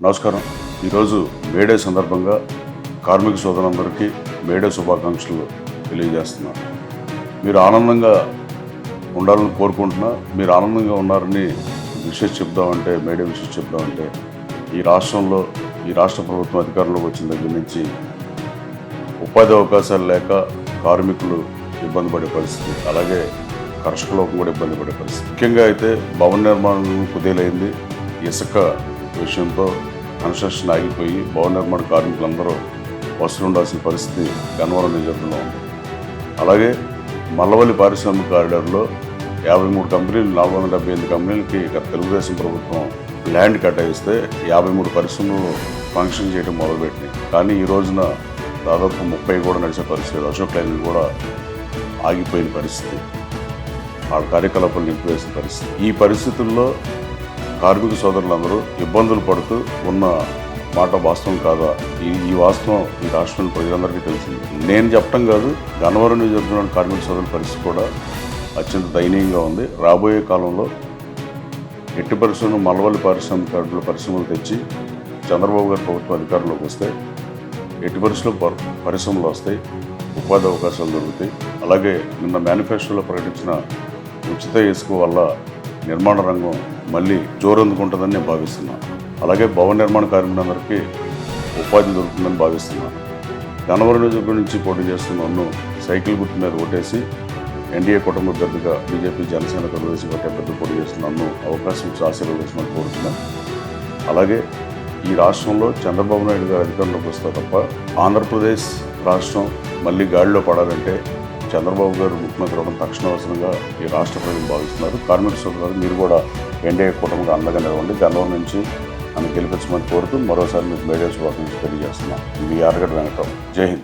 నమస్కారం. ఈరోజు మేడే సందర్భంగా కార్మిక సోదరులందరికీ మేడే శుభాకాంక్షలు తెలియజేస్తున్నాను మీరు ఆనందంగా ఉండాలని కోరుకుంటున్నా మీరు ఆనందంగా ఉన్నారని విషయం చెప్దామంటే మేడే విషయం చెప్దామంటే ఈ రాష్ట్రంలో ఈ రాష్ట్ర ప్రభుత్వం అధికారంలోకి వచ్చిన దగ్గర నుంచి ఉపాధి అవకాశాలు లేక కార్మికులు ఇబ్బంది పడే పరిస్థితి అలాగే కర్షకులకు కూడా ఇబ్బంది పడే పరిస్థితి. ముఖ్యంగా అయితే భవన నిర్మాణం కుదేలైంది. ఇసుక విషయంతో కన్స్ట్రక్షన్ ఆగిపోయి భవన నిర్మాణ కార్మికులందరూ వసూలు ఉండాల్సిన పరిస్థితి గన్నవరం నియోజకవర్గంలో ఉంది. అలాగే మల్లవల్లి పారిశ్రామిక కారిడార్లో యాభై మూడు కంపెనీలు నాలుగు వందల డెబ్బై ఎనిమిది కంపెనీలకి ఇక్కడ తెలుగుదేశం ప్రభుత్వం ల్యాండ్ కేటాయిస్తే యాభై మూడు పరిశ్రమలు ఫంక్షన్ చేయడం మొదలుపెట్టినాయి కానీ ఈ రోజున దాదాపు ముప్పై కూడా నడిచే పరిస్థితి అశోక్ లైన్ కూడా ఆగిపోయిన పరిస్థితి ఆ కార్యకలాపాలు నిలిపివేసిన పరిస్థితి. ఈ పరిస్థితుల్లో కార్మిక సోదరులందరూ ఇబ్బందులు పడుతూ ఉన్న మాట వాస్తవం కాదా? ఈ ఈ వాస్తవం ఈ రాష్ట్రంలో ప్రజలందరికీ తెలిసింది. నేను చెప్పడం కాదు గన్నవరం నియోజకవర్గంలోని కార్మిక సోదరుల పరిస్థితి కూడా అత్యంత దయనీయంగా ఉంది. రాబోయే కాలంలో ఎట్టి పరిశ్రమలు మలవల్లి పారిశ్రామిక పరిశ్రమలు తెచ్చి చంద్రబాబు గారి ప్రభుత్వం అధికారంలోకి వస్తే ఎట్టి పరిస్థితుల్లో పరిశ్రమలు వస్తాయి ఉపాధి అవకాశాలు దొరుకుతాయి. అలాగే నిన్న మేనిఫెస్టోలో ప్రకటించిన ఉచిత ఇసుక వల్ల నిర్మాణ రంగం మళ్ళీ జోరందుకుంటుందని నేను భావిస్తున్నాను. అలాగే భవన నిర్మాణ కార్మికులందరికీ ఉపాధి దొరుకుతుందని భావిస్తున్నాను. గన్నవరం నియోజకవర్గం నుంచి పోటీ చేస్తున్న నన్ను సైకిల్ గుర్తు మీద ఓటేసి ఎన్డీఏ కుటుంబ అభ్యర్థిగా బీజేపీ జనసేన తెలుగుదేశం పార్టీ పెద్ద పోటీ చేస్తున్న నన్ను అవకాశం ఇచ్చి ఆశీర్వదించమని కోరుతున్నాను. అలాగే ఈ రాష్ట్రంలో చంద్రబాబు నాయుడు గారు అధికారంలోకి వస్తారు తప్ప ఆంధ్రప్రదేశ్ రాష్ట్రం మళ్ళీ గాడిలో పడాలంటే చంద్రబాబు గారు ముఖ్యమంత్రి అవ్వడం తక్షణ అవసరంగా ఈ రాష్ట్ర ప్రజలు భావిస్తున్నారు. కార్మిక సోదరులు మీరు కూడా ఎన్డీఏ కూటమికి అండగా నిలవండి. గన్నవరం నుంచి నన్ను గెలిపించమని కోరుతూ మరోసారి మీకు మీడియా శుభాకాంక్షలు తెలియజేస్తున్నాను. మీ ఆరగడ్డ వెంకటరావు. జై హింద్.